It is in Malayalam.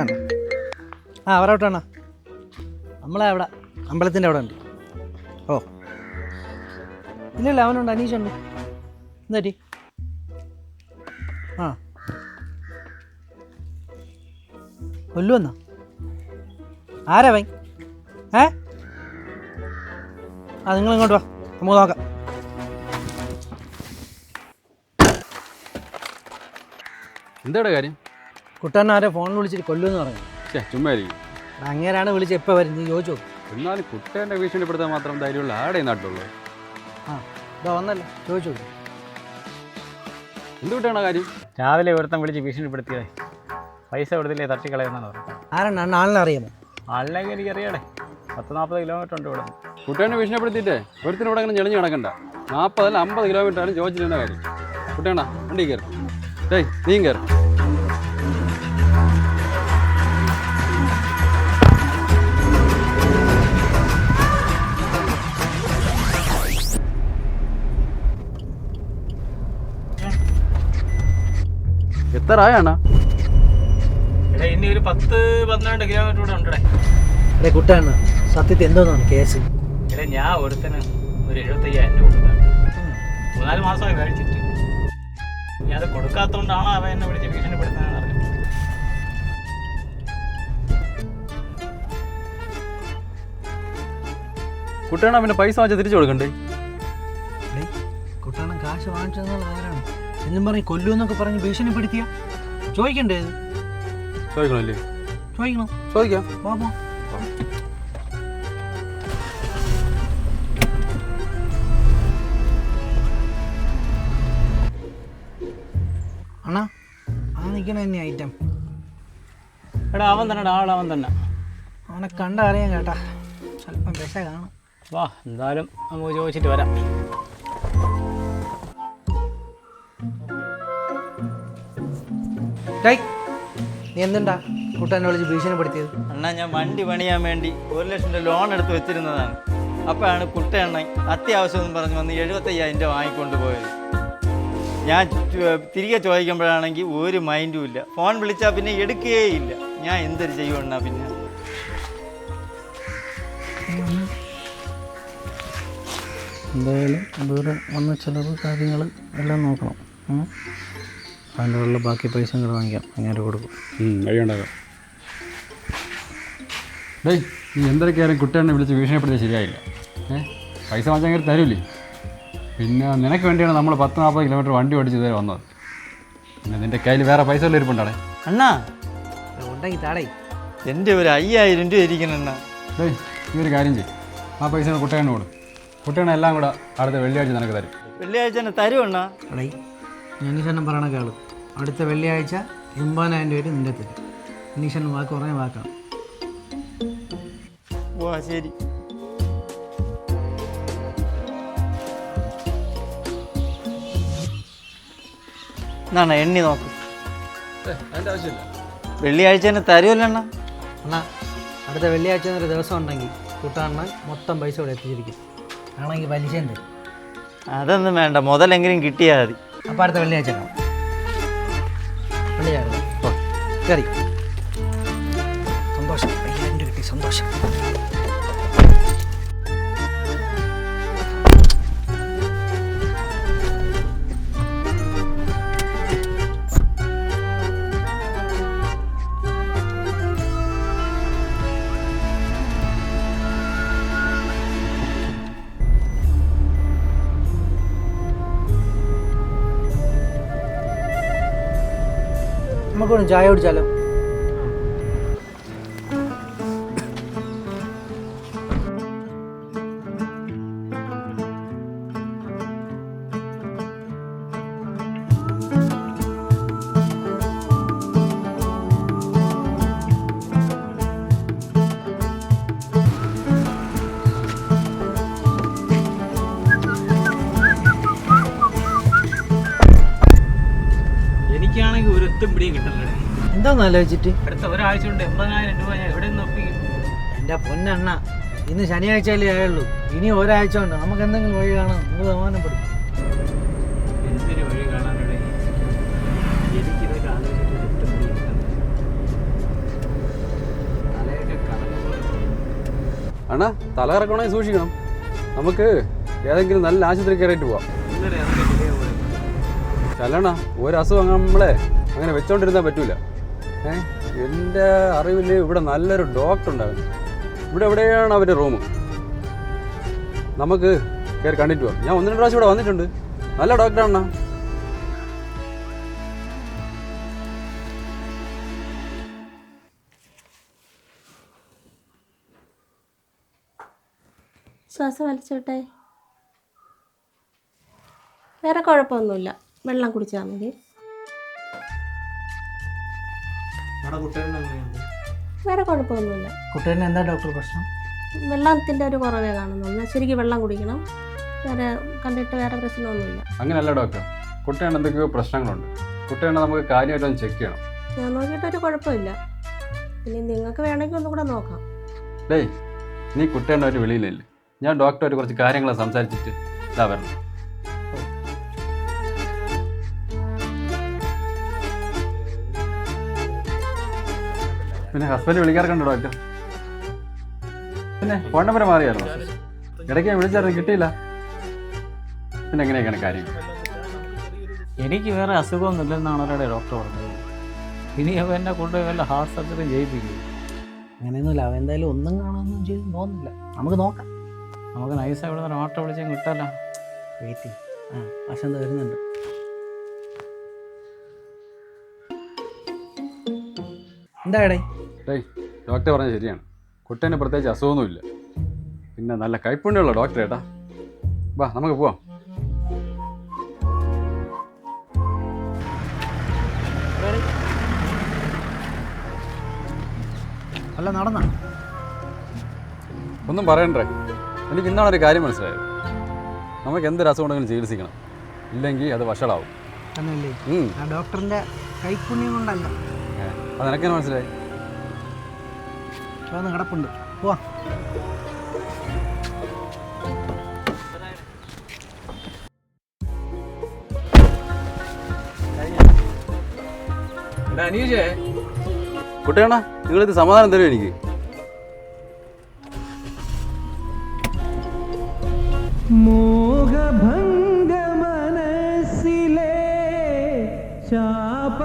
കുട്ടാണ് ആ അവർ ഔട്ടാണ് നമ്മളെ അവിടെ അമ്പലത്തിന്റെ അവിടെ ഉണ്ട്. ഓ. ഇല്ലല്ല അവനുണ്ട് അനീഷ് ഉണ്ട് പറ്റി? ആ. കൊല്ലുവെന്നാ ആരാ വൈ? ഏ? ആ നിങ്ങൾ ഇങ്ങോട്ട് വാ. നമുക്ക് നോക്കാം. എന്താടാ കാര്യം? കുട്ടൻ ഫോൺ ഫോണിൽ വിളിച്ചിട്ട് കൊല്ലുമെന്ന് പറഞ്ഞു. ഛേ ചുമ്മാ ഇരിക്കും അങ്ങേരാണ് വിളിച്ച് എപ്പോൾ വരുന്നത് നീ ചോദിച്ചു. നോക്ക്. എന്നാലും കുട്ടേന്റെ ഭീഷണിപ്പെടുത്താൻ മാത്രം ധൈര്യമുള്ള ആടെ നാട്ടിലുള്ളൂ. ആ ഇതാ വന്നല്ലോ ചോദിച്ചു. നോക്ക്. എന്ത് കുട്ടിയാണ് കാര്യം? രാവിലെ ഒരുത്തം വിളിച്ച് ഭീഷണിപ്പെടുത്തിയതേ. പൈസ കൊടുത്തില്ലേ തട്ടിക്കളയെന്നാണ് പറഞ്ഞത്. ആരാണ്? അണ്ണ ആളിനെ അറിയാമോ? എനിക്ക് എനിക്കറിയാടേ. പത്ത് നാൽപ്പത് കിലോമീറ്റർ ഉണ്ട് ഇവിടെ. കുട്ടേനെ ഭീഷണിപ്പെടുത്തിയിട്ടേ? ഒരുത്തിനും ഇവിടെ അങ്ങനെ ഞെളിഞ്ഞ് നടക്കണ്ട. നാൽപ്പതല്ല അമ്പത് കിലോമീറ്റർ ആണ് ചോദിച്ചിരുന്ന കാര്യം. കുട്ടേണ വണ്ടി കയറും. ഡേയ് നീയും കയറി. എത്ര ആയാണ് ഇനി ഒരു പത്ത് പന്ത്രണ്ട് കിലോമീറ്റർ കൂടെ ഉണ്ടേ അതെ കുട്ടണ്ണ സത്യത്തിൽ എന്തോന്നാണ് കേസ് ഇവിടെ ഞാൻ ഒരുത്തന് ഒരു എഴുപത്തയ്യായിരം രൂപ കൊടുത്താണ്. മൂന്നാൽ മാസമായി മേടിച്ചിട്ട്. ഞാൻ അത് കൊടുക്കാത്തതുകൊണ്ടാണ് അവൻ എന്നെ വിളിച്ച് ഭീഷണിപ്പെടുത്തുന്നതെന്ന് അറിഞ്ഞു കുട്ടേണ പിന്നെ പൈസ വാങ്ങിച്ച തിരിച്ചു കൊടുക്കണ്ടേ? കുട്ടണ്ണൻ കാശ് വാങ്ങിച്ചതെന്നുള്ള ആരാണ് എന്നും പറഞ്ഞ് കൊല്ലുമെന്നൊക്കെ പറഞ്ഞ് ഭീഷണിപ്പെടുത്തിയ? ചോദിക്കണ്ടേ ഇത്? ചോദിക്കണമല്ലേ? ചോദിക്കണം? ചോദിക്കാം. പോ, പോ. അണ്ണാ ആ നിൽക്കണ തന്നെ ഐറ്റം എടാ അവൻ തന്നെ തന്നെ. അവനെ കണ്ട അറിയാൻ കേട്ടാ. കാണും. വാ എന്തായാലും നമുക്ക് ചോദിച്ചിട്ട് വരാം. നീ എന്തുണ്ടാ? കൂട്ടാൻ വിളിച്ച് ഭീഷണിപ്പെടുത്തിയത്. അണ്ണാ ഞാൻ വണ്ടി പണിയാൻ വേണ്ടി ഒരു ലക്ഷം രൂപ ലോൺ എടുത്ത് വെച്ചിരുന്നതാണ്. അപ്പോഴാണ് കുട്ടയെണ്ണ അത്യാവശ്യം എന്ന് പറഞ്ഞ് വന്ന് എഴുപത്തയ്യായിരം രൂപ വാങ്ങിക്കൊണ്ട് പോയത്. ഞാൻ തിരികെ ചോദിക്കുമ്പോഴാണെങ്കിൽ ഒരു മൈൻഡും ഇല്ല. ഫോൺ വിളിച്ചാൽ പിന്നെ എടുക്കുകയേ ഇല്ല ഞാൻ എന്തൊരു ചെയ്യുമെണ്ണാ പിന്നെ? എന്തായാലും വേറെ വന്ന ചിലവ് കാര്യങ്ങൾ എല്ലാം നോക്കണം. ഉള്ള ബാക്കി പൈസ കൂടെ വാങ്ങിക്കാം. അങ്ങനെ കൊടുക്കും. വഴിയുണ്ടാകാം ഡേയ് നീ എന്തൊക്കെയായാലും കുട്ടേണ്ണെ വിളിച്ച് ഭീഷണിപ്പെടുത്തിയത് ശരിയായില്ല. ഏ? പൈസ വാങ്ങിച്ചാൽ അങ്ങനെ തരൂലേ? പിന്നെ നിനക്ക് വേണ്ടിയാണ് നമ്മൾ പത്ത് നാൽപ്പത് കിലോമീറ്റർ വണ്ടി ഓടിച്ച് ഇതുവരെ വന്നത്. പിന്നെ നിന്റെ കയ്യിൽ വേറെ പൈസ ഉള്ള ഇരിപ്പുണ്ടാടെ അണ്ണാ ഉണ്ടെങ്കിൽ താടേ എന്റെ ഒരു അയ്യായിരം രൂപ ഇരിക്കണ അണ്ണാ. ഡേയ് ഈ ഒരു കാര്യം ചെയ്യും. ആ പൈസ കുട്ടികളെ കൊടു. കുട്ടികളെ എല്ലാം കൂടെ അടുത്ത വെള്ളിയാഴ്ച നിനക്ക് തരും. വെള്ളിയാഴ്ച തന്നെ തരുമണ്ണാ എടേ ഞാനീശനം പറയണ കേളു. അടുത്ത വെള്ളിയാഴ്ച എൺപതിനായിരം രൂപ നിന്റെ തരും നിഷൻ വാക്ക് പറഞ്ഞ വാക്കാണ് വാ ശരി. എന്നാണ് എണ്ണി നോക്ക്. വെള്ളിയാഴ്ച തന്നെ തരുമല്ലോ അണ്ണാ. എന്നാ അടുത്ത വെള്ളിയാഴ്ച എന്നൊരു ദിവസം ഉണ്ടെങ്കിൽ കൂട്ടാണ്ണ മൊത്തം പൈസ ഇവിടെ എത്തിച്ചിരിക്കും. ആണെങ്കിൽ പലിശയും തരും. അതൊന്നും വേണ്ട മുതലെങ്കിലും കിട്ടിയാൽ മതി. അപ്പോൾ അടുത്ത വെള്ളിയാഴ്ച കാണാം. ഓ കയറി സന്തോഷം. അയ്യായിരം കിട്ടി. സന്തോഷം. നമുക്കൊന്ന് ചായ കുടിച്ചാലോ? എന്താന്ന് ആലോചിച്ചിട്ട്? അടുത്ത ഒരാഴ്ച കൊണ്ട് രൂപ എന്റെ പൊന്നെണ്ണ ഇന്ന് ശനിയാഴ്ചയല്ലേ ആയുള്ളൂ. ഇനി ഒരാഴ്ച ഉണ്ട്. നമുക്ക് എന്തെങ്കിലും വഴി കാണാം. നമുക്ക് സമാനപ്പെടും എന്തൊരു വഴി കാണാനിട അണ്ണാ സൂക്ഷിക്കണം. നമുക്ക് ഏതെങ്കിലും നല്ല ആശുപത്രി കയറിയിട്ട് പോവാം. ഇന്നലെ ഇറങ്ങിയ ഒരു അസുഖം നമ്മളെ അങ്ങനെ വെച്ചോണ്ടിരുന്നാൽ പറ്റൂല. എന്റെ അറിവിൽ ഇവിടെ നല്ലൊരു ഡോക്ടർ ഉണ്ടായിരുന്നു. ഇവിടെ എവിടെയാണ് അവന്റെ റൂം നമുക്ക് കയറി കണ്ടിട്ട് പോകാം ഞാൻ ഒന്ന് രണ്ട് പ്രാവശ്യം ഇവിടെ വന്നിട്ടുണ്ട്. നല്ല ഡോക്ടറാണ് ശ്വാസം വലിച്ചോട്ടെ. വേറെ കുഴപ്പമൊന്നുമില്ല. വെള്ളം കുടിച്ചാൽ മതി. വേറെ കുഴപ്പമൊന്നുമില്ല. കുട്ടീനെ എന്താ ഡോക്ടർ പ്രശ്നം? വെള്ളത്തിന്റെ ഒരു കുറവേ കാണുന്നുള്ളൂ. ശരിക്കും വെള്ളം കുടിക്കണം. വേറെ കണ്ടിട്ട് വേറെ പ്രശ്നമൊന്നുമില്ല. അങ്ങനെയല്ല ഡോക്ടർ. കുട്ടിയാണ് എന്തൊക്കെയോ പ്രശ്നങ്ങളുണ്ട്. കുട്ടിയാണ് നമുക്ക് കാര്യമായിട്ടൊന്ന് ചെക്ക് ചെയ്യണം. ഞാൻ നോക്കിയിട്ട് ഒരു കുഴപ്പമില്ല. ഇനി നിങ്ങൾക്ക് വേണമെങ്കിൽ ഒന്നും കൂടെ നോക്കാം. ഡേയ് നീ കുട്ടിയുടെ ഒരു വെളിയിലില്ല? ഞാൻ ഡോക്ടറായിട്ട് കുറച്ച് കാര്യങ്ങൾ സംസാരിച്ചിട്ട് ഇതാ വരണം. പിന്നെ ഹസ്ബൻഡ് വിളിക്കാറുണ്ടോ ഡോക്ടർ? പിന്നെ ഫോൺ നമ്പർ മാറിയായിരുന്നു? ഇടയ്ക്ക് വിളിച്ചായിരുന്നു കിട്ടിയില്ല. പിന്നെ എങ്ങനെയൊക്കെയാണ് കാര്യം? എനിക്ക് വേറെ അസുഖമൊന്നുമില്ലെന്നാണ് അവരുടെ ഡോക്ടർ പറഞ്ഞത്. ഇനി അവ എന്നെ കൊണ്ടുപോയി വല്ല ഹാർട്ട് സർജറി ചെയ്യിപ്പിക്കും. അങ്ങനെയൊന്നുമില്ല അവ എന്തായാലും ഒന്നും കാണാനൊന്നും ചെയ്ത് തോന്നുന്നില്ല നമുക്ക് നോക്കാം. നമുക്ക് നൈസ് അവിടെ നിന്ന് ഓട്ടോ വിളിച്ചാൽ കിട്ടല്ല വെയിറ്റ് ആ അശാന്ത വരുന്നുണ്ട്. എന്താ ഇടേ ഡേയ് ഡോക്ടർ പറഞ്ഞത് ശരിയാണ്. കുട്ടേന് പ്രത്യേകിച്ച് അസുഖമൊന്നുമില്ല. പിന്നെ നല്ല കൈപ്പുണ്യമുള്ള ഡോക്ടർ ഏട്ടാ. വാ നമുക്ക് പോവാം. അല്ല നടന്ന? ഒന്നും പറയണ്ടേ. എനിക്ക് ഇന്നാണ് ഒരു കാര്യം മനസ്സിലായത്. നമുക്ക് എന്തൊരു അസുഖം ഉണ്ടെങ്കിലും ചികിത്സിക്കണം. ഇല്ലെങ്കിൽ അത് വഷളാവും. ഡോക്ടറിന്റെ കൈപ്പുണ്യം കൊണ്ടല്ല. അത് നിനക്കെന്നെ മനസ്സിലായി? വന്ന് കിടപ്പുണ്ട്. പോവാ. കുട്ടിയാണ നിങ്ങളിത് സമാധാനം തരും എനിക്ക്? മോഹഭംഗ മനസ്സിലെ ശാപ